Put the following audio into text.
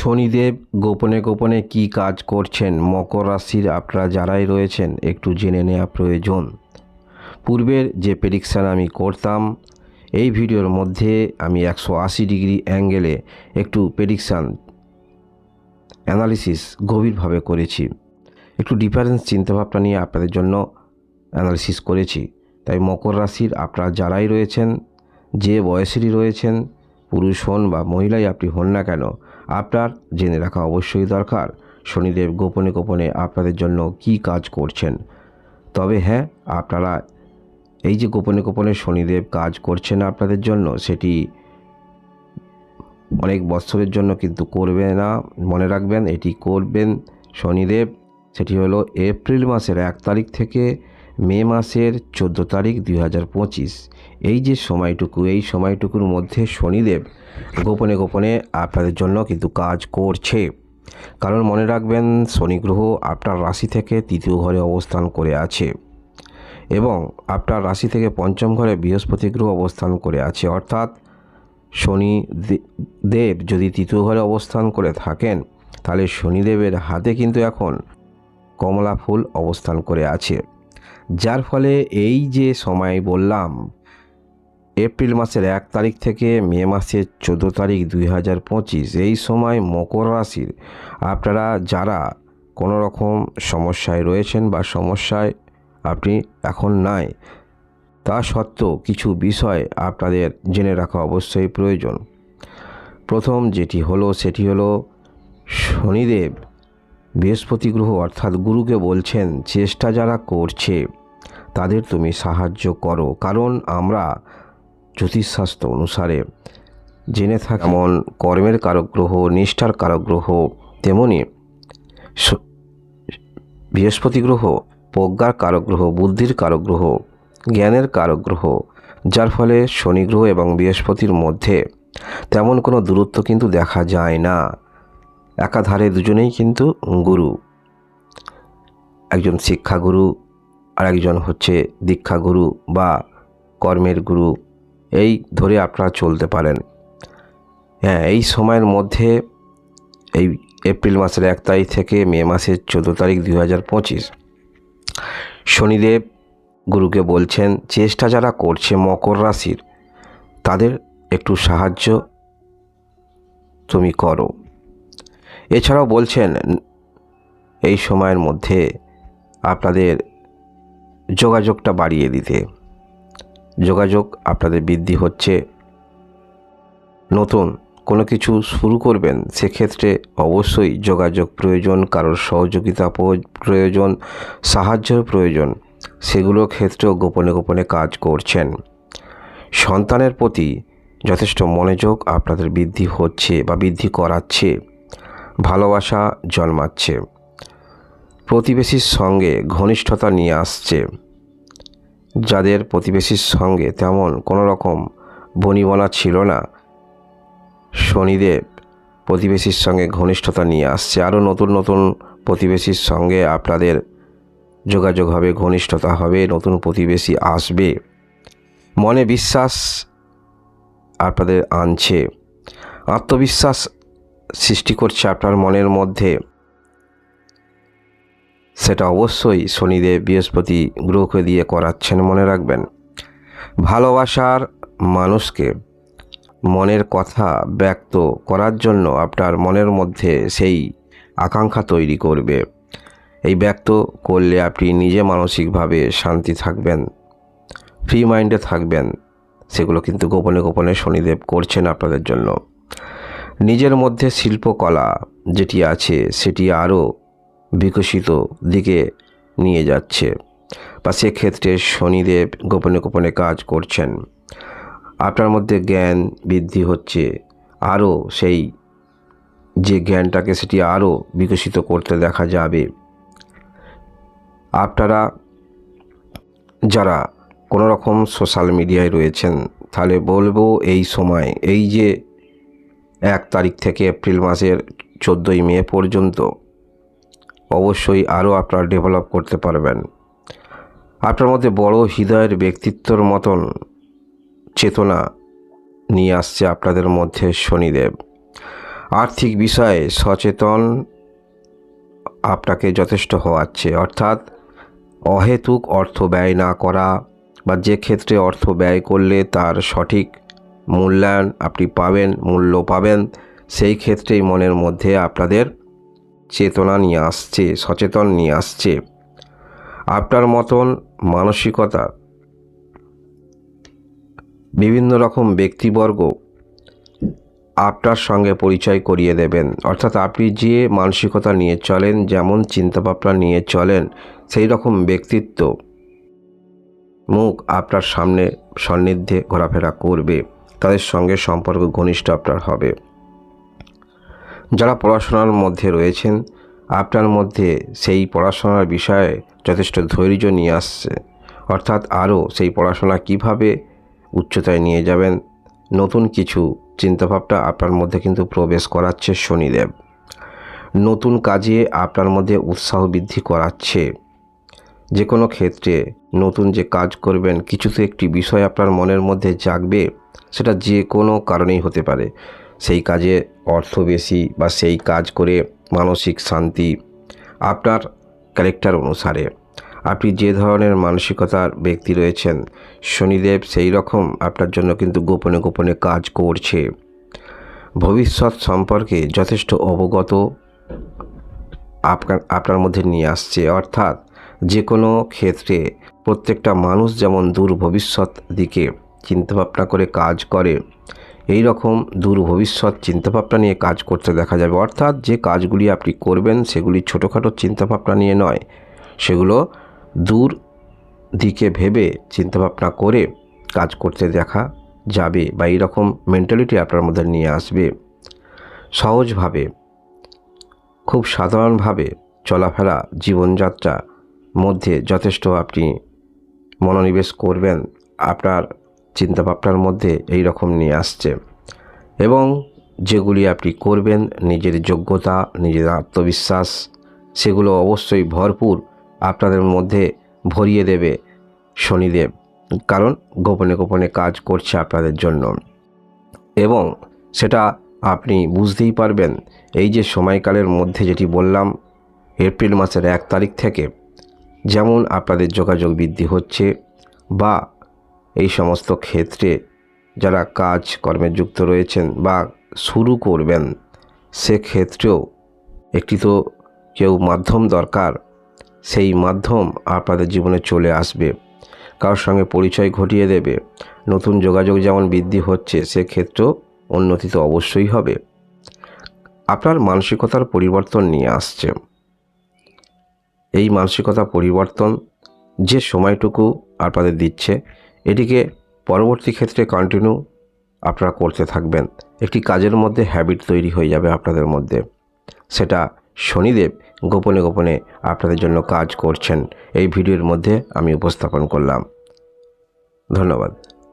শনিদেব গোপনে গোপনে কি কাজ করছেন? মকর রাশির আপনারা যারাই রয়েছেন, একটু জেনে নেওয়া প্রয়োজন। পূর্বের যে প্রেডিকশান আমি করতাম, এই ভিডিওর মধ্যে আমি একশো আশি ডিগ্রি অ্যাঙ্গেলে একটু প্রেডিকশান অ্যানালিসিস গভীরভাবে করেছি। একটু ডিফারেন্স চিন্তাভাবনা নিয়ে আপনাদের জন্য অ্যানালিসিস করেছি। তাই মকর রাশির আপনারা যারাই রয়েছেন, যে বয়সেরই রয়েছেন, পুরুষ হন বা মহিলাই আপনি হন না কেন আপনার জেনে রাখা অবশ্যই দরকার। শনিদেব গোপনে গোপনে আপনাদের জন্য কি কাজ করছেন? তবে হ্যাঁ আপনারা এই যে গোপনে গোপনে শনিদেব কাজ করছেন আপনাদের জন্য, সেটি অনেক বছরের জন্য কিন্তু করবে না। মনে রাখবেন, এটি করবেন শনিদেব। সেটি হলো এপ্রিল মাসের এক তারিখ থেকে মে মাসের চোদ্দ তারিখ দুই হাজার পঁচিশ। এই যে সময়টুকু, এই সময়টুকুর মধ্যে শনিদেব গোপনে গোপনে আপনাদের জন্য কিন্তু কাজ করছে। কারণ মনে রাখবেন, শনি গ্রহ আপনার রাশি থেকে তৃতীয় ঘরে অবস্থান করে আছে এবং আপনার রাশি থেকে পঞ্চম ঘরে বৃহস্পতি গ্রহ অবস্থান করে আছে। অর্থাৎ শনি দেব যদি তৃতীয় ঘরে অবস্থান করে থাকেন, তাহলে শনিদেবের হাতে কিন্তু এখন কমলা ফুল অবস্থান করে আছে। যার ফলে এই যে সময় বললাম, এপ্রিল মাসের এক তারিখ থেকে মে মাসের চোদ্দ তারিখ দুই হাজার পঁচিশ, এই সময় মকর রাশির আপনারা যারা কোনো রকম সমস্যায় রয়েছেন বা সমস্যায় আপনি এখন নাই, তা সত্ত্বেও কিছু বিষয় আপনাদের জেনে রাখা অবশ্যই প্রয়োজন। প্রথম যেটি হলো, সেটি হলো শনিদেব বৃহস্পতি গ্রহ অর্থাৎ গুরুকে বলছেন, চেষ্টা যারা করছে তাদের তুমি সাহায্য করো। কারণ আমরা জ্যোতিষশাস্ত্র অনুসারে জেনে থাকি, যেমন কর্মের কারক গ্রহ নিষ্ঠার কারক গ্রহ তেমনি বৃহস্পতি গ্রহ, প্রজ্ঞার কারগ্রহ, বুদ্ধির কারগ্রহ, জ্ঞানের কারগ্রহ, যার ফলে শনি গ্রহ এবং বৃহস্পতির মধ্যে তেমন কোনো দূরত্ব কিন্তু দেখা যায় না। একাধারে দুজনেই কিন্তু গুরু। একজন শিক্ষাগুরু আর একজন হচ্ছে দীক্ষাগুরু বা কর্মের গুরু। এই ধরে আপনারা চলতে পারেন। হ্যাঁ এই সময়ের মধ্যে এই এপ্রিল মাসের এক তারিখ থেকে মে মাসের চোদ্দ তারিখ দুই হাজার পঁচিশ শনিদেব গুরুকে বলছেন, চেষ্টা যারা করছে মকর রাশির, তাদের একটু সাহায্য তুমি করো। এছাড়াও বলছেন, এই সময়ের মধ্যে আপনাদের যোগাযোগটা বাড়িয়ে দিতে। যোগাযোগ আপনাদের বৃদ্ধি হচ্ছে। নতুন কোনো কিছু শুরু করবেন, সেক্ষেত্রে অবশ্যই যোগাযোগ প্রয়োজন, কারোর সহযোগিতা প্রয়োজন, সাহায্যের প্রয়োজন সেগুলোর ক্ষেত্রেও গোপনে গোপনে কাজ করছেন। সন্তানের প্রতি যথেষ্ট মনোযোগ আপনাদের বৃদ্ধি হচ্ছে বা বৃদ্ধি করাচ্ছে। ভালোবাসা জন্মাচ্ছে। প্রতিবেশীর সঙ্গে ঘনিষ্ঠতা নিয়ে আসছে। যাদের প্রতিবেশীর সঙ্গে তেমন কোনো রকম বনিবনা ছিল না, শনিদেব প্রতিবেশীর সঙ্গে ঘনিষ্ঠতা নিয়ে আসছে। আরও নতুন নতুন প্রতিবেশীর সঙ্গে আপনাদের যোগাযোগ হবে ঘনিষ্ঠতা হবে, নতুন প্রতিবেশী আসবে। মনে বিশ্বাস আপনাদের আনছে। আত্মবিশ্বাস সৃষ্টি করছে আপনার মনের মধ্যে। সেটা অবশ্যই শনিদেব বৃহস্পতি গ্রহকে দিয়ে করাচ্ছেন, মনে রাখবেন। ভালোবাসার মানুষকে মনের কথা ব্যক্ত করার জন্য আপনার মনের মধ্যে সেই আকাঙ্ক্ষা তৈরি করবে। এই ব্যক্ত করলে আপনি নিজে মানসিকভাবে শান্তি থাকবেন ফ্রি মাইন্ডে থাকবেন। সেগুলো কিন্তু গোপনে গোপনে শনিদেব করছেন আপনাদের জন্য। নিজের মধ্যে শিল্পকলা যেটি আছে সেটি আরও বিকশিত দিকে নিয়ে যাচ্ছে। বা সেক্ষেত্রে শনিদেব গোপনে গোপনে কাজ করছেন। আপনার মধ্যে জ্ঞান বৃদ্ধি হচ্ছে। আরও সেই যে জ্ঞানটাকে সেটি আরও বিকশিত করতে দেখা যাবে। আপনারা যারা কোনো রকম সোশ্যাল মিডিয়ায় রয়েছেন, তাহলে বলব এই সময়, এই যে এক তারিখ থেকে এপ্রিল মাসের চোদ্দোই মে পর্যন্ত অবশ্যই আরও আপনারা ডেভেলপ করতে পারবেন। আপনার মধ্যে বড় হৃদয়ের ব্যক্তিত্বর মতন চেতনা নিয়ে আসছে আপনাদের মধ্যে শনিদেব। আর্থিক বিষয়ে সচেতন আপনাকে যথেষ্ট হওয়াচ্ছে। অর্থাৎ অহেতুক অর্থ ব্যয় না করা বা যে ক্ষেত্রে অর্থ ব্যয় করলে তার সঠিক মূল্যায়ন আপনি পাবেন, মূল্য পাবেন, সেই ক্ষেত্রেই মনের মধ্যে আপনাদের চেতনা নিয়ে আসছে, সচেতন নিয়ে আসছে। আপনার মতন মানসিকতা, বিভিন্ন রকম ব্যক্তিবর্গ আপনার সঙ্গে পরিচয় করিয়ে দেবেন। অর্থাৎ আপনি যে মানসিকতা নিয়ে চলেন, যেমন চিন্তাভাবনা নিয়ে চলেন, সেই রকম ব্যক্তিত্ব মুখ আপনার সামনে সান্নিধ্যে ঘোরাফেরা করবে। তাদের সঙ্গে সম্পর্ক ঘনিষ্ঠ আপনার হবে। যারা পড়াশোনার মধ্যে রয়েছেন, আপনার মধ্যে সেই পড়াশোনার বিষয়ে যথেষ্ট ধৈর্য নিয়ে আসছে। অর্থাৎ আরও সেই পড়াশোনা কীভাবে উচ্চতায় নিয়ে যাবেন, নতুন কিছু চিন্তাভাবনা আপনার মধ্যে কিন্তু প্রবেশ করাচ্ছে শনিদেব। নতুন কাজে আপনার মধ্যে উৎসাহ বৃদ্ধি করাচ্ছে। যে কোনো ক্ষেত্রে নতুন যে কাজ করবেন, কিছু তো একটি বিষয় আপনার মনের মধ্যে জাগবে, সেটা যে কোনো কারণেই হতে পারে। সেই কাজে অর্থ বেশি বা সেই কাজ করে মানসিক শান্তি আপনার ক্যারেক্টার অনুসারে। আপনি যে ধরনের মানসিকতার ব্যক্তি রয়েছেন, শনিদেব সেই রকম আপনার জন্য কিন্তু গোপনে গোপনে কাজ করছে। ভবিষ্যৎ সম্পর্কে যথেষ্ট অবগত আপনার আপনার মধ্যে নিয়ে আসছে। অর্থাৎ যে কোনো ক্ষেত্রে প্রত্যেকটা মানুষ যেমন দূর ভবিষ্যৎ দিকে চিন্তাভাবনা করে কাজ করে এই রকম দূর ভবিষ্যৎ চিন্তাভাবনা নিয়ে কাজ করতে দেখা যাবে। অর্থাৎ যে কাজগুলি আপনি করবেন সেগুলি ছোটোখাটো চিন্তাভাবনা নিয়ে নয়। সেগুলো দূর দিকে ভেবে চিন্তাভাবনা করে কাজ করতে দেখা যাবে বা এইরকম মেন্টালিটি আপনার মধ্যে নিয়ে আসবে। সহজভাবে, খুব সাধারণভাবে চলাফেরা জীবনযাত্রা মধ্যে যথেষ্ট আপনি মনোনিবেশ করবেন। আপনার চিন্তাভাবনার মধ্যে এই রকম নিয়ে আসছে। এবং যেগুলি আপনি করবেন, নিজের যোগ্যতা, নিজের আত্মবিশ্বাস, সেগুলো অবশ্যই ভরপুর আপনাদের মধ্যে ভরিয়ে দেবে শনিদেব। কারণ গোপনে গোপনে কাজ করছে আপনাদের জন্য। এবং সেটা আপনি বুঝতেই পারবেন, এই যে সময়কালের মধ্যে যেটি বললাম, এপ্রিল মাসের এক তারিখ থেকে, যেমন আপনাদের যোগাযোগ বৃদ্ধি হচ্ছে বা এই সমস্ত ক্ষেত্রে যারা কাজ কর্মে যুক্ত রয়েছেন বা শুরু করবেন, সেক্ষেত্রেও একটি তো কেউ মাধ্যম দরকার, সেই মাধ্যম আপনাদের জীবনে চলে আসবে, কারোর সঙ্গে পরিচয় ঘটিয়ে দেবে, নতুন যোগাযোগ যেমন বৃদ্ধি হচ্ছে, সেক্ষেত্রেও উন্নতি তো অবশ্যই হবে। আপনার মানসিকতার পরিবর্তন নিয়ে আসছে। এই মানসিকতা পরিবর্তন যে সময়টুকু আপনাদের দিচ্ছে এটিকে পরবর্তী ক্ষেত্রে কন্টিনিউ আপনারা করতে থাকবেন। একটি কাজের মধ্যে হ্যাবিট তৈরি হয়ে যাবে আপনাদের মধ্যে। সেটা শনিদেব গোপনে গোপনে আপনাদের জন্য কাজ করছেন। এই ভিডিওর মধ্যে আমি উপস্থাপন করলাম। ধন্যবাদ।